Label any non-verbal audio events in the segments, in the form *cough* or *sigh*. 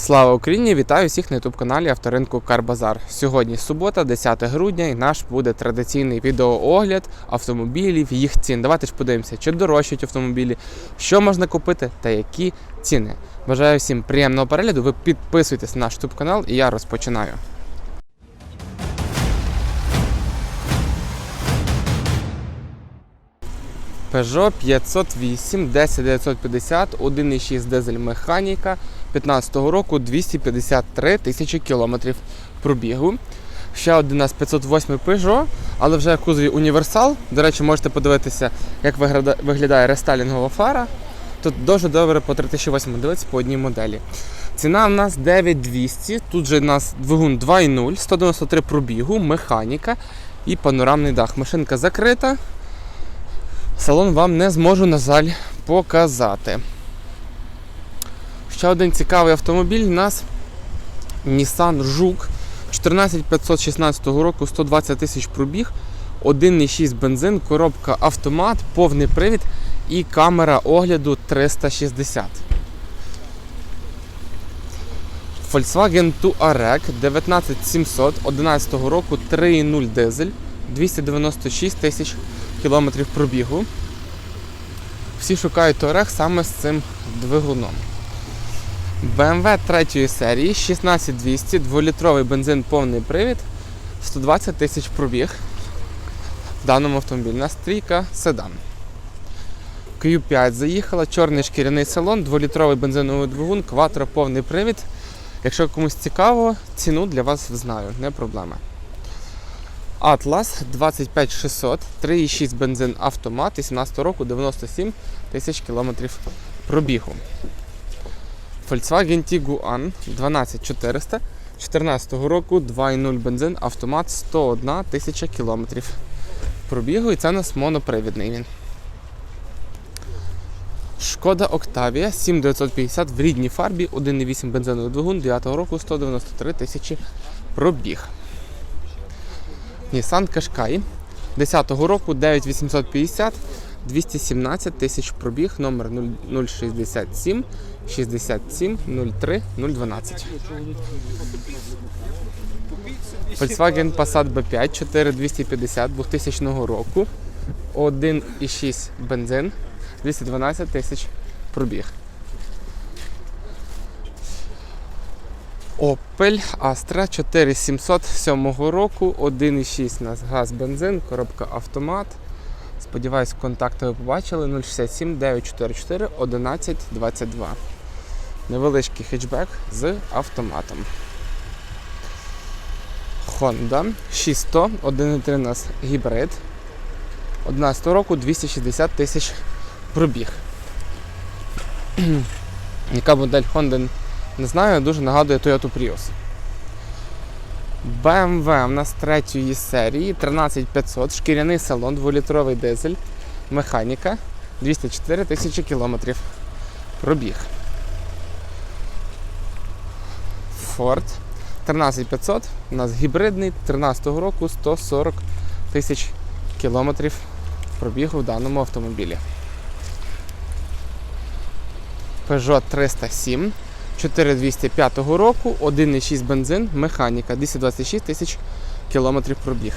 Слава Україні! Вітаю всіх на youtube каналі Авторинку Карбазар. Сьогодні субота, 10 грудня, і наш буде традиційний відеоогляд автомобілів, їх цін. Давайте ж подивимося, чи дорожчають автомобілі, що можна купити та які ціни. Бажаю всім приємного перегляду. Ви підписуйтесь на наш youtube канал, і я розпочинаю. Peugeot 508, 10950, 1,6 дизель механіка 15 року 253 тисячі кілометрів пробігу. Ще один у нас 508 Peugeot, але вже кузові універсал. До речі, можете подивитися, як виглядає рестайлінгова фара. Тут дуже добре по 3008 дивиться по одній моделі. Ціна в нас 9200. Тут же у нас двигун 2.0, 193 пробігу, механіка і панорамний дах. Машинка закрита. Салон вам не зможу, на жаль, показати. Ще один цікавий автомобіль у нас Nissan Жук 14516 року, 120 тисяч пробіг, 1,6 бензин, коробка автомат, повний привід і камера огляду 360. Volkswagen Touareg 19700 11 року 3,0 дизель, 296 тисяч кілометрів пробігу. Всі шукають Touareg саме з цим двигуном. BMW 3 серії 16200, 2-літровий бензин повний привід, 120 тисяч пробіг в даному автомобілі. У нас трійка седан. Q5 заїхала, чорний шкіряний салон, 2-літровий бензиновий двигун, кватро повний привід. Якщо комусь цікаво, ціну для вас знаю, не проблема. Atlas 25600, 3,6 бензин автомат, 18 року 97 тисяч кілометрів пробігу. Volkswagen Tiguan 12400, 14 року 2,0 бензин автомат 101 тисяча кілометрів пробігу і це у нас монопривідний він. Шкода Octavia 7950 в рідній фарбі, 1,8 бензиновий двигун 9 року 193 тисячі пробіг. Nissan Qashqai 10 року 9850 217 тисяч пробіг, номер 067 67 03 012. Volkswagen Passat B5 4250 2000 року. 1,6 бензин, 212 тисяч пробіг. Opel Astra 4707 року, 1,6 у нас газ бензин, коробка автомат. Сподіваюсь, контакти ви побачили 067 944 1122. Невеличкий хетчбек з автоматом. Honda 600, 1,3 у нас гібрид. 11 року 260 тисяч пробіг. *clears throat* Яка модель Honda не знаю, дуже нагадує Toyota Prius. BMW у нас третьої серії 13500, шкіряний салон, 2-літровий дизель, механіка, 204 тисячі кілометрів. Пробіг. Ford 13500, у нас гібридний 13-го року 140 тисяч кілометрів пробігу в даному автомобілі. Peugeot 307 4205 року, 1,6 бензин, механіка, 226 тисяч кілометрів пробіг.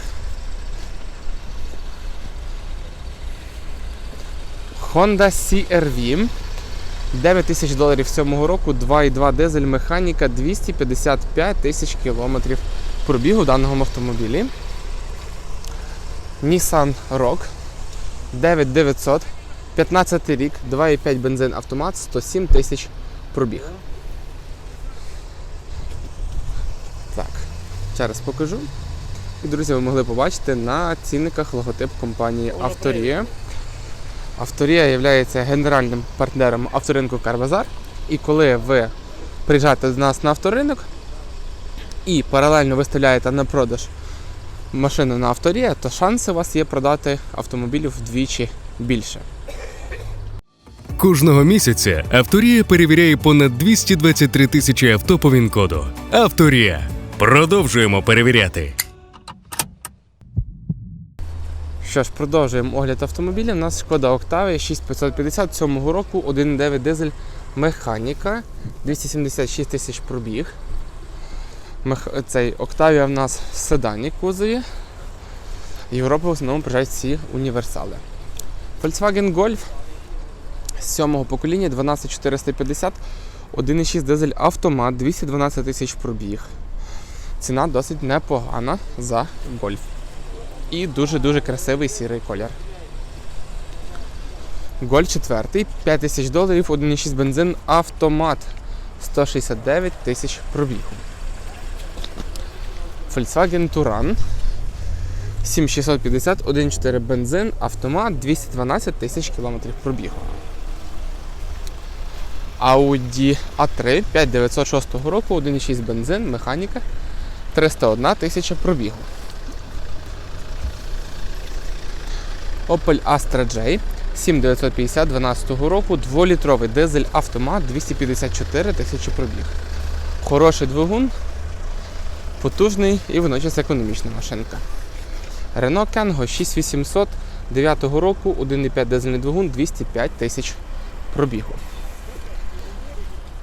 Honda CR-V 9 тисяч доларів 7 року, 2,2 дизель, механіка, 255 тисяч кілометрів пробігу в даному автомобілі. Nissan Rogue 9900, 15 рік, 2,5 бензин автомат, 107 тисяч пробіг. Так, ще раз покажу. І, друзі, ви могли побачити на цінниках логотип компанії Авторія. Авторія є генеральним партнером авторинку Карбазар. І коли ви приїжджаєте до нас на авторинок і паралельно виставляєте на продаж машину на авторія, то шанси у вас є продати автомобілів вдвічі більше. Кожного місяця Авторія перевіряє понад 223 тисячі авто по ВІН-коду. Авторія. Продовжуємо перевіряти. Що ж, продовжуємо огляд автомобіля. У нас шкода Octavia 6550 7 року, 1.9 дизель, Механіка 276 тисяч пробіг. Мех... Цей Octavia в нас в седані кузові. Європа в основному приїжджають ці універсали. Volkswagen Golf з сьомого покоління 12450, 1,6 дизель автомат, 212 тисяч пробіг. Ціна досить непогана за Golf. І дуже-дуже красивий сірий колір. Голь 4, 5 тисяч доларів, 1,6 бензин, автомат 169 тисяч пробігу. Volkswagen Touran 7650, 1,4 бензин, автомат 212 тисяч кілометрів пробігу. Audi A3 5906 року, 1,6 бензин, механіка 301 тисяча пробігу. Opel Astra J 7950 12 року, 2-літровий дизель автомат 254 тисячі пробіг. Хороший двигун, потужний і водночас економічна машинка. Renault Kangoo 6800 9 року, 1,5 дизельний двигун 205 тисяч пробігу.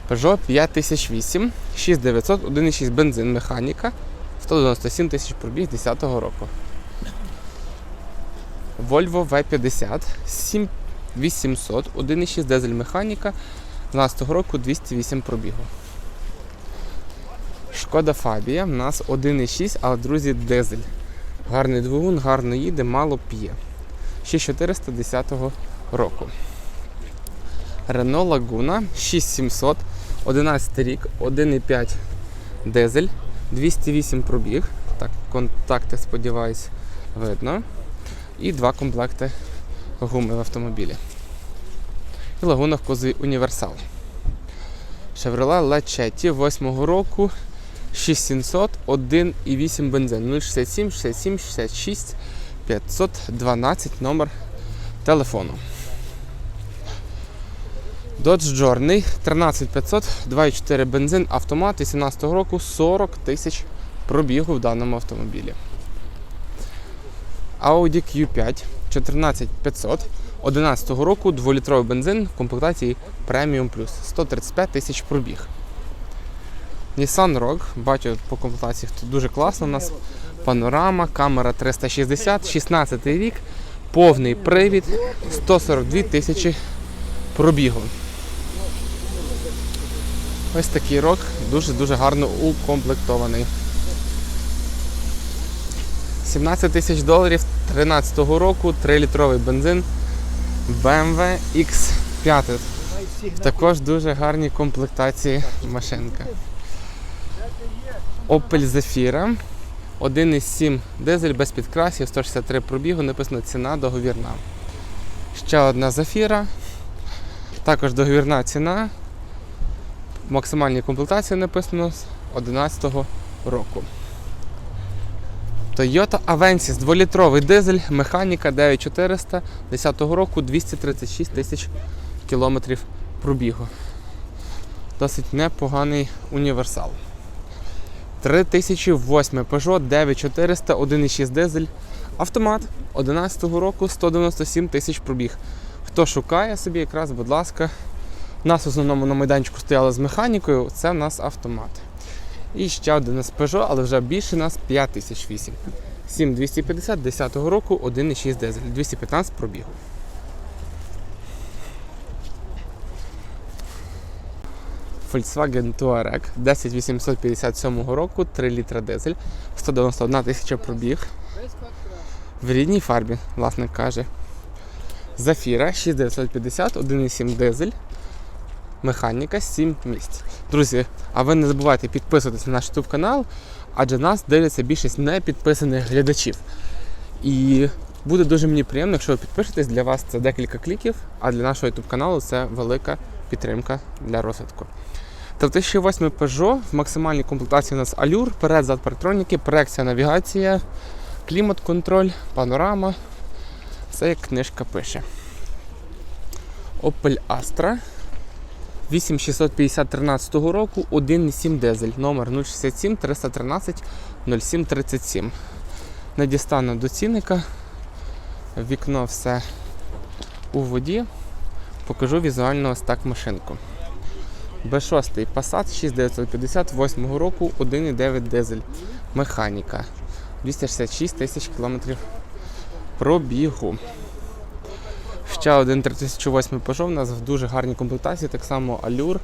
Peugeot 5008 6900 1,6 бензин механіка 197 тисяч пробіг 10 року. Volvo V50 7800 1,6 дизель механіка 12 року 208 пробігу. Шкода Фабія в нас 1,6, але, друзі, дизель. Гарний двигун, гарно їде, мало п'є. 6410 року. Renault Laguna 6700, 11 рік, 1,5 дизель, 208 пробіг. Так, контакти, сподіваюсь, видно. І два комплекти гуми в автомобілі. І лагуна в кузові універсал. Chevrolet Lachetti 8 року 6700, 1,8 бензин, 067 67 66 512 номер телефону. Dodge Journey 13500, 2,4 бензин, автомат 18 року 40 тисяч пробігу в даному автомобілі. Audi Q5 14500 11 року 2-літровий бензин в комплектації Premium Plus 135 тисяч пробіг. Nissan Rogue, бачу по комплектації дуже класно. У нас панорама, камера 360, 16 рік, повний привід, 142 тисячі пробігу. Ось такий рок, дуже-дуже гарно укомплектований. 17 тисяч доларів 13 року, 3-літровий бензин BMW X5. Також дуже гарні комплектації машинка. Opel Zafira 1,7 дизель без підкрасів, 163 пробігу, написано ціна договірна. Ще одна Zafira. Також договірна ціна. Максимальні комплектації написано з 2011 року. Toyota Avensis 2-літровий дизель, механіка 9400 10 року 236 тисяч кілометрів пробігу. Досить непоганий універсал. 3008 Peugeot 9400 1,6 дизель. Автомат 11 року 197 тисяч пробіг. Хто шукає собі, якраз, будь ласка, у нас в основному на майданчику стояли з механікою, це в нас автомат. І ще один з Peugeot, але вже більше нас 5008. 7250 10 року 1,6 дизель, 215 пробігу. Volkswagen Touareg 10857 року, 3 літра дизель, 191 тисяча пробіг. В рідній фарбі, власник каже. Зафіра 6950, 1,7 дизель, механіка 7 місць. Друзі, а ви не забувайте підписуватися на наш YouTube канал, адже нас дивляться більшість непідписаних глядачів. І буде дуже мені приємно, якщо ви підпишетесь, для вас це декілька кліків, а для нашого YouTube каналу це велика підтримка для розвитку. Та 2008 Peugeot в максимальній комплектації у нас Allure, перед зад парктроніки, проекція навігація, клімат-контроль, панорама. Все як книжка пише. Opel Astra 8650 13 року, 1,7 дизель, номер 067 313 0737. Не дістану до цінника. Вікно все у воді. Покажу візуально ось так машинку. Б6 Passat 6950 8 року 1,9 дизель. Механіка. 266 тисяч кілометрів пробігу. Ще один 3008 Peugeot у нас в дуже гарній комплектації, так само Allure.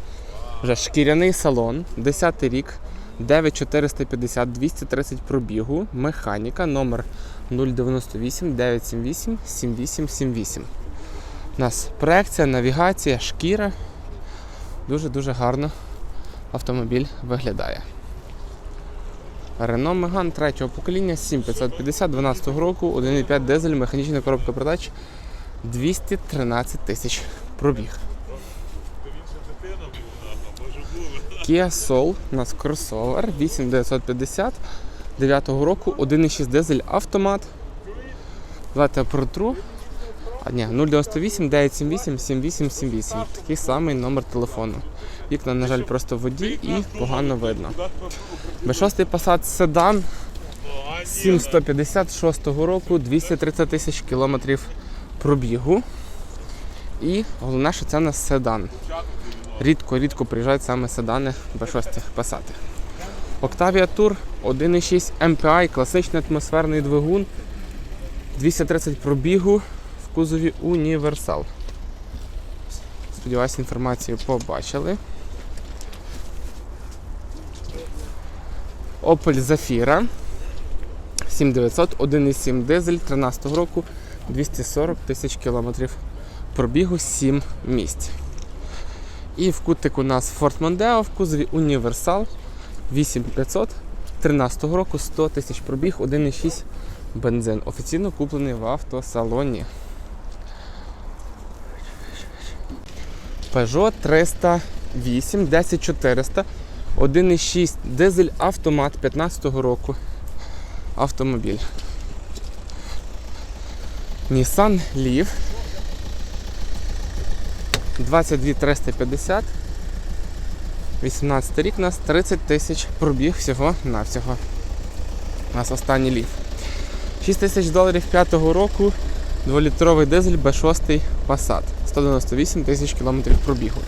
Вже шкіряний салон, 10 рік, 9450, 230 пробігу, механіка, номер 098 978 7878. У нас проекція, навігація, шкіра. Дуже-дуже гарно автомобіль виглядає. Renault Megane третього покоління 7550 12 року, 1,5 дизель, механічна коробка передач 213 тисяч пробіг. Kia Soul у нас кросовер 8950 9 року, 1,6 дизель автомат. Давайте протру. А, ні, 098 978 7878. Такий самий номер телефону. Вікна, на жаль, просто в воді і погано видно. Б6 Passat Sedan 7156 року, 230 тисяч кілометрів пробігу. І головне, що це у седан. Рідко-рідко приїжджають саме седани Б6 Passat. Octavia Tour 1.6 MPI, класичний атмосферний двигун, 230 пробігу в кузові Універсал. Сподіваюся, інформацію побачили. Opel Zafira 7900, 1,7 дизель 13 року, 240 тисяч кілометрів пробігу 7 місць. І в кутик у нас Ford Mondeo в кузові Універсал 8500 13 року 100 тисяч пробіг, 1,6 бензин. Офіційно куплений в автосалоні. Peugeot 308 10400 1,6 дизель автомат 15 року. Автомобіль. Nissan Leaf 22 350 18 рік у нас 30 тисяч пробіг всього навсього. У нас останній ліф. 6 тисяч доларів 5-го року, 2-літровий дизель B6 Passat. 198 тисяч кілометрів пробігу.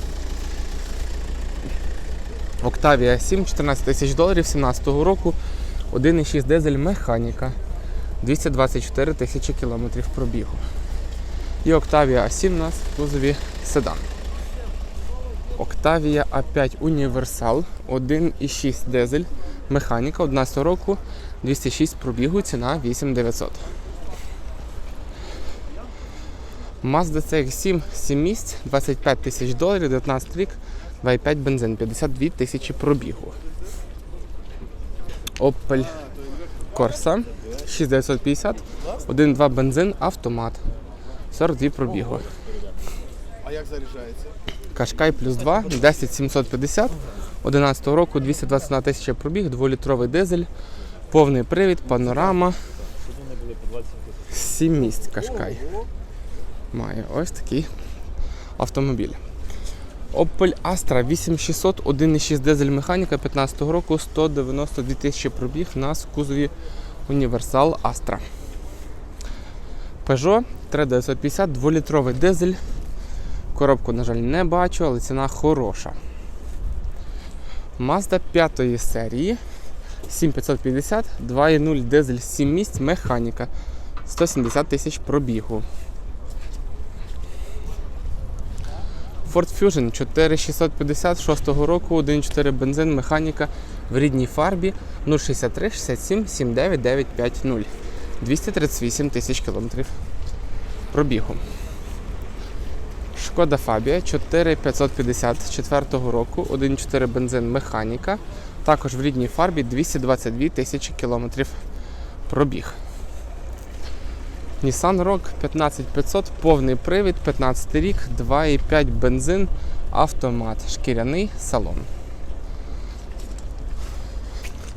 Octavia 7, 14 тисяч доларів 17-го року, 1,6 дизель механіка. 224 тисячі кілометрів пробігу. І Octavia A7 у нас кузові седан. Octavia A5 Універсал 1,6 дизель, механіка 11 року, 206 пробігу, ціна 8900. Mazda CX-7 7 місць, 25 тисяч доларів, 19 рік, 2,5 бензин, 52 тисячі пробігу. Opel Corsa 6950, 1,2 бензин, автомат, 42 пробігу. А як заряджається? Кашкай плюс 2, 10750, 11 року, 221 тисяча пробіг, 2-літровий дизель, повний привід, панорама. 7 місць Кашкай. Має ось такий автомобіль. Opel Astra 8600, 1,6 дизель механіка 15 року, 192 тисячі пробіг у нас в кузові Універсал Astra. Peugeot 3950, 2-літровий дизель. Коробку, на жаль, не бачу, але ціна хороша. Mazda 5 серії 7550, 2.0 дизель 7 місць, механіка. 170 тисяч пробігу. Ford Fusion 4650 6 року, 1.4 бензин, механіка в рідній фарбі 063 67 79 950. 238 тисяч кілометрів пробігу. Шкода Фабія 4550 4 року, 1.4 бензин механіка. Також в рідній фарбі 222 тисячі кілометрів пробіг. Nissan Rogue 15500, повний привід, 15 рік, 2,5 бензин, автомат, шкіряний салон.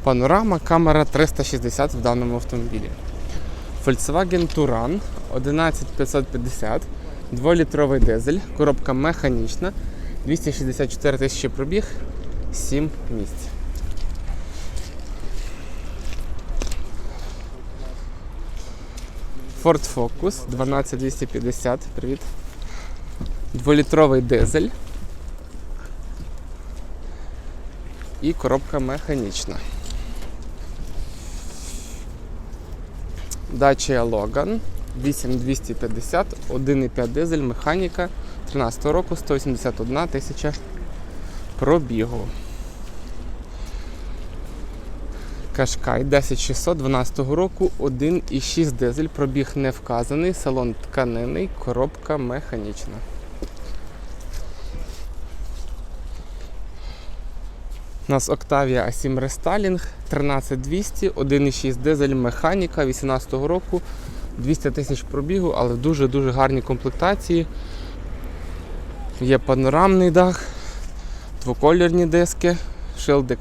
Панорама, камера 360 в даному автомобілі. Volkswagen Touran 11550, 2-літровий дизель, коробка механічна, 264 тисячі пробіг, 7 місць. Ford Focus 12250, привіт. Дволітровий дизель. і коробка механічна. Dacia Logan 8250, 1,5 дизель, механіка 13 року, 181 тисяча пробігу. Кашкай 10600 12 року, 1,6 дизель, пробіг не вказаний, салон тканинний, коробка механічна. У нас Octavia A7 Restyling 13200, 1,6 дизель, механіка 18 року, 200 тисяч пробігу, але в дуже-дуже гарній комплектації. Є панорамний дах, двокольорні диски, шилдик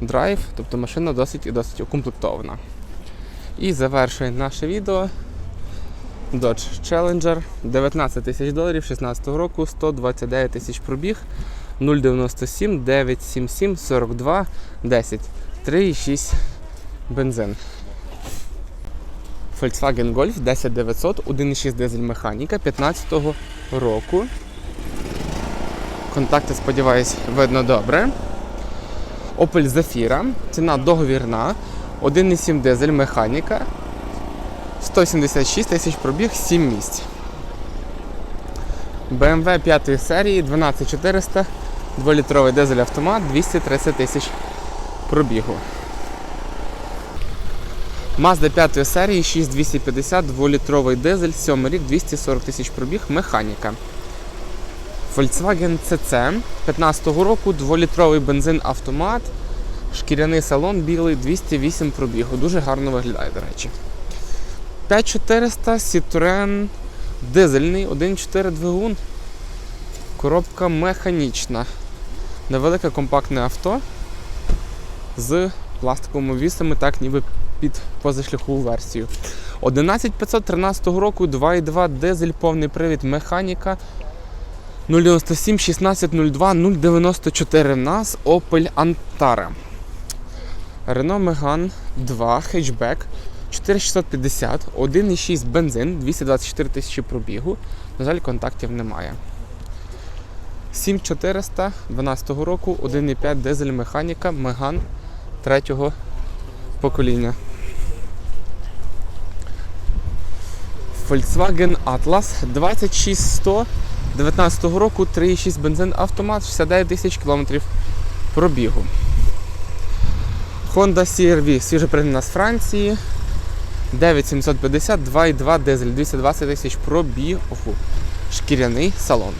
драйв, тобто машина досить і досить укомплектована. І завершує наше відео Dodge Challenger 19 тисяч доларів 16 року, 129 тисяч пробіг, 097 977 42 10 3,6 бензин. Volkswagen Golf 10900, 1,6 дизель механіка 15-го року. Контакти, сподіваюсь, видно добре. Opel Zafira, ціна договірна, 1,7 дизель механіка, 176 тисяч пробіг, 7 місць. BMW 5 серії 12400, 2-літровий дизель автомат, 230 тисяч пробігу. Mazda 5 серії 6250, 2-літровий дизель, 7 рік, 240 тисяч пробіг, механіка. Volkswagen CC 15-го року, 2-літровий бензин автомат, шкіряний салон білий, 208 пробігу. Дуже гарно виглядає, до речі. 5400 Citroen дизельний, 1.4 двигун. Коробка механічна. Невелике компактне авто з пластиковими вісами, так ніби під позашляхову версію. 11513 року, 2.2 дизель, повний привід, механіка. 097 1602 094 в нас Opel Antara. Renault Megane 2 хетчбек 4650, 1,6 бензин, 224 тисячі пробігу. На жаль, контактів немає. 7400 12 року, 1,5 дизель механіка Megane 3 покоління. Volkswagen Atlas 26100 19 року 3,6 бензин автомат, 69 тисяч кілометрів пробігу. Honda CR-V свіжопригнана з Франції. 9750, 2,2 дизель, 220 тисяч пробігу. Шкіряний салон.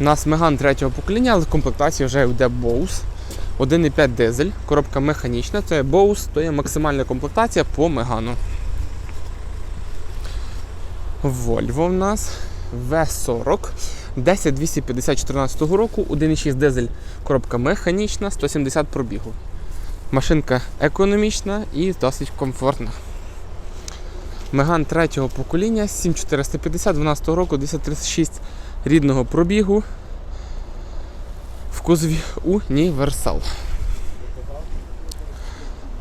У нас Меган третього покоління, але в комплектації вже йде Bose. 1,5 дизель, коробка механічна, це Bose, то є максимальна комплектація по Мегану. Volvo в нас V40 10250 14 року, 1,6 дизель, коробка механічна, 170 пробігу. Машинка економічна і досить комфортна. Меган третього покоління 7450 12 року, 236 рідного пробігу. В кузові універсал.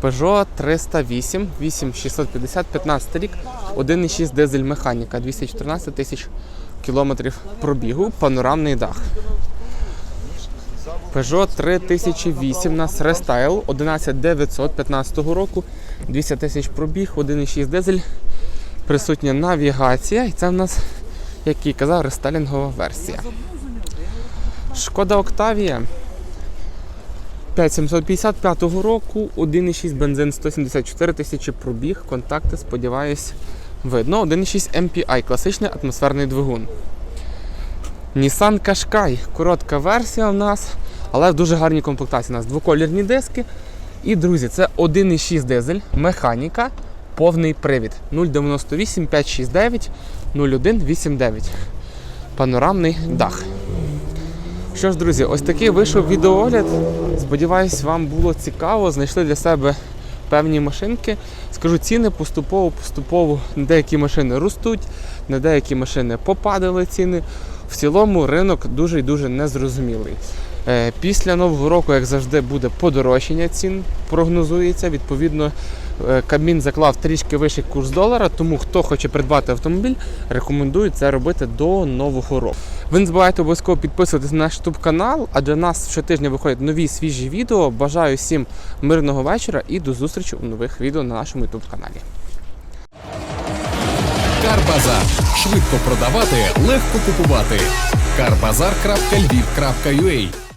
Peugeot 308 8650 15 рік, 1,6 дизель механіка, 214 тисяч кілометрів пробігу, панорамний дах. Peugeot 3008 у нас рестайл 11900 15 року, 200 тисяч пробіг, 1,6 дизель, присутня навігація, і це в нас, як і казав, рестайлінгова версія. Шкода Octavia 5755 року, 1,6 бензин, 174 тисячі пробіг, контакти, сподіваюсь, видно. 1,6 MPI, класичний атмосферний двигун. Nissan Qashqai, коротка версія у нас, але в дуже гарній комплектації. У нас двоколірні диски. І, друзі, це 1,6 дизель, механіка, повний привід. 098 569 0189. Панорамний дах. Що ж, друзі, ось такий вийшов відеоогляд. Сподіваюсь, вам було цікаво. Знайшли для себе певні машинки. Скажу, ціни поступово, поступово на деякі машини ростуть, на деякі машини попадали ціни. В цілому ринок дуже і дуже незрозумілий. Е, Після нового року, як завжди, буде подорожчання цін, прогнозується. Відповідно, е, Кабмін заклав трішки вищий курс долара, тому хто хоче придбати автомобіль, рекомендую це робити до нового року. Ви не забувайте обов'язково підписуватись на наш YouTube канал, а для нас щотижня виходять нові свіжі відео. Бажаю всім мирного вечора і до зустрічі у нових відео на нашому YouTube каналі. Карбазар. Швидко продавати, легко купувати. Карбазар.львів.ua